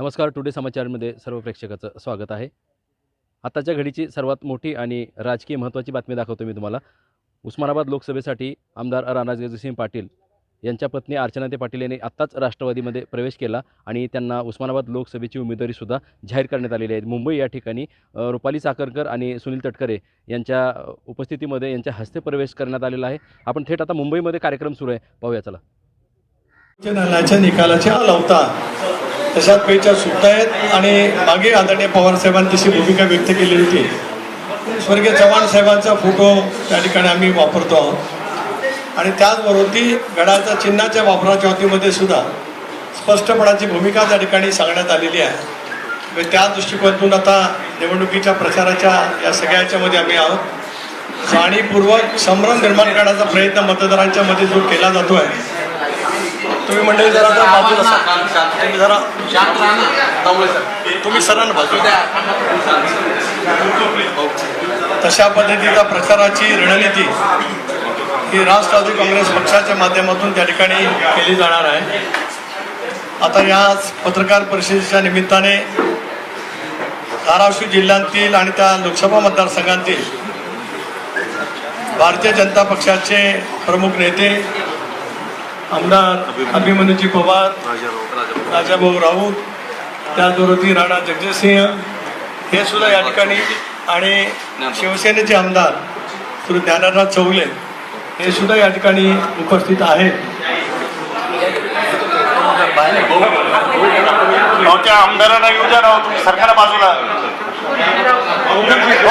नमस्कार टुडे समाचारमध्ये सर्व प्रेक्षकाचं स्वागत आहे. आताच्या घडीची सर्वात मोठी आणि राजकीय महत्त्वाची बातमी दाखवतो मी तुम्हाला. उस्मानाबाद लोकसभेसाठी आमदार राणाजगजितसिंह पाटील यांच्या पत्नी अर्चनाते पाटील यांनी आत्ताच राष्ट्रवादीमध्ये प्रवेश केला आणि त्यांना उस्मानाबाद लोकसभेची उमेदवारीसुद्धा जाहीर करण्यात आलेली आहे. मुंबई या ठिकाणी रुपाली साखरकर आणि सुनील तटकरे यांच्या उपस्थितीमध्ये यांच्या हस्ते प्रवेश करण्यात आलेला आहे. आपण थेट आता मुंबईमध्ये कार्यक्रम सुरू आहे. पाहूया चला. निकालाच्या लावता तशात पेच्या सुटत आहेत आणि मागे आदरणीय पवार तशी भूमिका व्यक्त केली होती. स्वर्गीय चव्हाण साहेबांचा फोटो त्या ठिकाणी आम्ही वापरतो आहोत. आणि त्याचबरोबर ती गडाच्या चिन्हाच्या वापराच्या अतीमध्ये सुद्धा स्पष्टपणाची भूमिका त्या ठिकाणी सांगण्यात आलेली आहे. त्या दृष्टिकोनातून आता निवडणुकीच्या प्रचाराच्या या सगळ्याच्यामध्ये आम्ही आहोत. जाणीवपूर्वक संभ्रम निर्माण करण्याचा प्रयत्न मतदारांच्या मध्ये जो केला जातो आहे तुम्ही मंडळी जरा आता बाजूला सर. तुम्ही जरा तुम्ही सरांना बाजूला द्या. तशा पद्धतीचा प्रचाराची रणनीती ही राष्ट्रवादी काँग्रेस पक्षाच्या माध्यमातून त्या ठिकाणी केली जाणार आहे. आता या पत्रकार परिषदेच्या निमित्ताने धाराशिव जिल्ह्यातील आणि त्या लोकसभा मतदारसंघातील भारतीय जनता पक्षाचे प्रमुख नेते आमदार अभिमन्यूजी पवार राजाभाऊ राऊत त्याचबरोबर राणा जगजितसिंह हे सुद्धा या ठिकाणी आणि शिवसेनेचे आमदार श्री ज्ञानराज चौगले हे सुद्धा या ठिकाणी उपस्थित आहेत. त्या आमदारांना येऊ द्या तुम्ही सरकार बाजूला. राजाभाऊ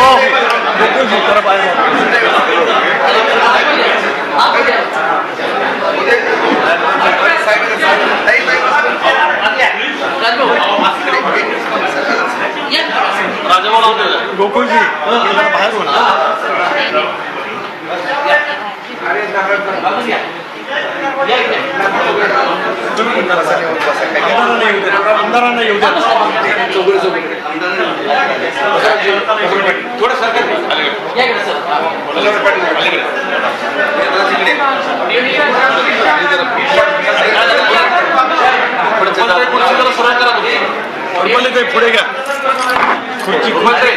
गोकुळजी बाहेर होणार. आमदारांना येऊ द्या. आमदारांना येऊ द्या थोडं सरकार पुढे घ्या. खुर्ची खुर्ची हे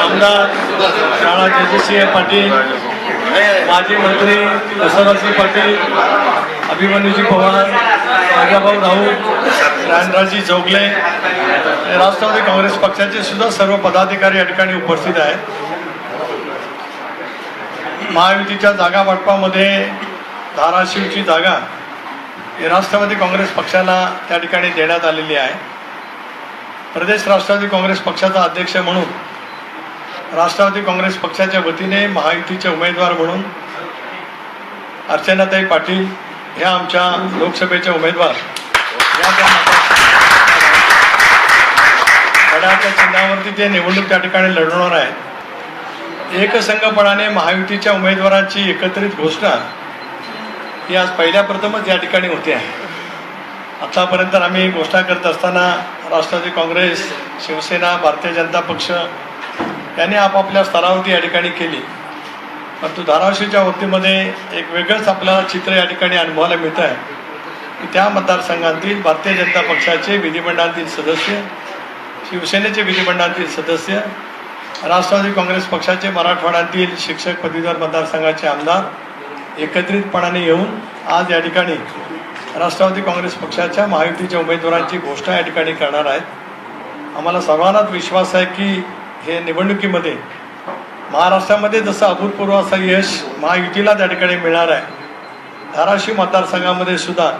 आमदार शाळा पाटील माजी मंत्री वसंतसिंह पाटील अभिमन्यूजी पवार राजाभाऊ राऊत रानराजी जोगले राष्ट्रवादी काँग्रेस पक्षाचे सुद्धा सर्व पदाधिकारी या ठिकाणी उपस्थित आहेत. महायुतीच्या जागा वाटपामध्ये धाराशिवची जागा राष्ट्रवादी काँग्रेस पक्षाला त्या ठिकाणी देण्यात आलेली आहे. प्रदेश राष्ट्रवादी काँग्रेस पक्षाचा अध्यक्ष म्हणून राष्ट्रवादी काँग्रेस पक्षाच्या वतीने महायुतीचे उमेदवार म्हणून अर्चनाताई पाटील ह्या आमच्या लोकसभेच्या उमेदवार. या त्या गडाच्या चिन्हावरती ते निवडणूक त्या ठिकाणी लढवणार आहेत. एकसंघपणाने महायुतीच्या उमेदवारांची एकत्रित घोषणा ही आज पहिल्या प्रथमच या ठिकाणी होते आहे. आतापर्यंत आम्ही घोषणा करत असताना राष्ट्रवादी काँग्रेस शिवसेना भारतीय जनता पक्ष यांनी आपापल्या स्तरावरती या ठिकाणी केली. परंतु धाराशिवच्या वतीमध्ये एक वेगळंच आपल्याला चित्र या ठिकाणी अनुभवायला मिळतं आहे की त्या मतदारसंघातील भारतीय जनता पक्षाचे विधिमंडळातील सदस्य शिवसेनेचे विधिमंडळातील सदस्य राष्ट्रवादी काँग्रेस पक्षाचे मराठवाड्यातील शिक्षक पदवीधर मतदारसंघाचे आमदार एकत्रितपणाने येऊन आज या ठिकाणी राष्ट्रवादी काँग्रेस पक्षाच्या महायुतीच्या उमेदवारांची घोषणा या ठिकाणी करणार आहेत. आम्हाला सर्वांनाच विश्वास आहे की हे निवडणुकीमध्ये महाराष्ट्रामध्ये जसं अभूतपूर्व असं यश महायुतीला त्या ठिकाणी मिळणार आहे. धाराशिव मतदारसंघामध्ये सुद्धा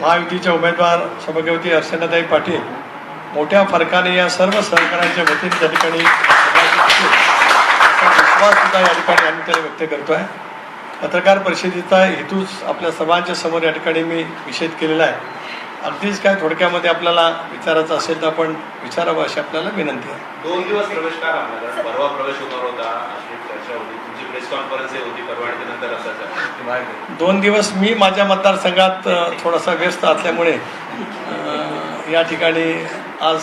महायुतीचे उमेदवार सभागवती अर्चनाताई पाटील मोठ्या फरकाने या सर्व सहकाऱ्यांच्या वतीने त्या ठिकाणी विश्वास सुद्धा या ठिकाणी आम्ही त्याला व्यक्त करतो आहे पत्रकार परिषदेचा हेतूच आपल्या सर्वांच्या समोर या ठिकाणी मी निषेध केलेला आहे. अगदीच काय थोडक्यामध्ये आपल्याला विचारायचं असेल तर आपण विचारावं अशी आपल्याला विनंती आहे. दोन दिवस प्रवेश का राहणार परवा प्रवेश होणार होता प्रेस कॉन्फरन्स परवा दोन दिवस मी माझ्या मतदारसंघात थोडासा व्यस्त असल्यामुळे या ठिकाणी आज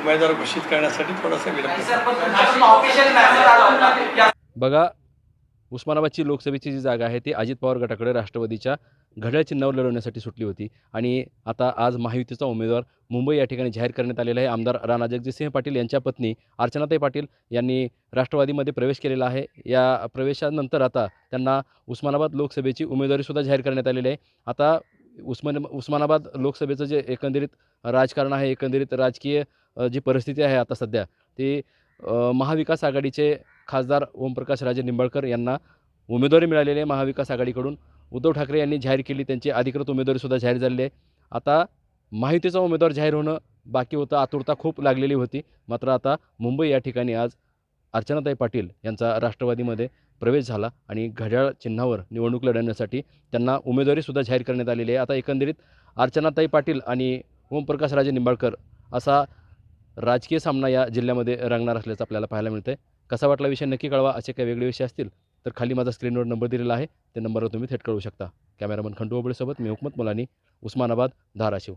उमेदवार घोषित करण्यासाठी थोडासा विलंब झाला. बघा उस्मानाबादची लोकसभेची जी जागा आहे ती अजित पवार गटाकडे राष्ट्रवादीच्या घड्याळ चिन्हावर लढवण्यासाठी सुटली होती. आणि आता आज महायुतीचा उमेदवार मुंबई या ठिकाणी जाहीर करण्यात आलेला आहे. आमदार राणा जगजितसिंह पाटील यांच्या पत्नी अर्चनाताई पाटील यांनी राष्ट्रवादीमध्ये प्रवेश केलेला आहे. या प्रवेशानंतर आता त्यांना उस्मानाबाद लोकसभेची उमेदवारीसुद्धा जाहीर करण्यात आलेली आहे. आता उस्मान उस्मानाबाद लोकसभेचं जे एकंदरीत राजकारण आहे एकंदरीत राजकीय जी परिस्थिती आहे आता सध्या ती महाविकास आघाडीचे खासदार ओमप्रकाश राजे निंबाळकर यांना उमेदवारी मिळालेली आहे. महाविकास आघाडीकडून उद्धव ठाकरे यांनी जाहीर केली. त्यांची अधिकृत उमेदवारीसुद्धा जाहीर झालेली आहे. आता माहितीचा उमेदवार जाहीर होणं बाकी होतं. आतुरता खूप लागलेली होती. मात्र आता मुंबई या ठिकाणी आज अर्चनाताई पाटील यांचा राष्ट्रवादीमध्ये प्रवेश झाला आणि घड्याळ चिन्हावर निवडणूक लढवण्यासाठी त्यांना उमेदवारीसुद्धा जाहीर करण्यात आलेली आहे. आता एकंदरीत अर्चनाताई पाटील आणि ओमप्रकाश राजे निंबाळकर असा राजकीय सामना या जिल्ह्यामध्ये रंगणार असल्याचं आपल्याला पाहायला मिळतं आहे कसा वाटला विषय? नक्की कळवा. असे काही वेगळे विषय असतील तर खाली माझा स्क्रीनवर नंबर दिलेला आहे. त्या नंबरवर तुम्ही थेट कळवू शकता. कॅमेरामन खंडू ओबळेसोबत मी हुकमत मुलानी उस्मानाबाद धाराशिव.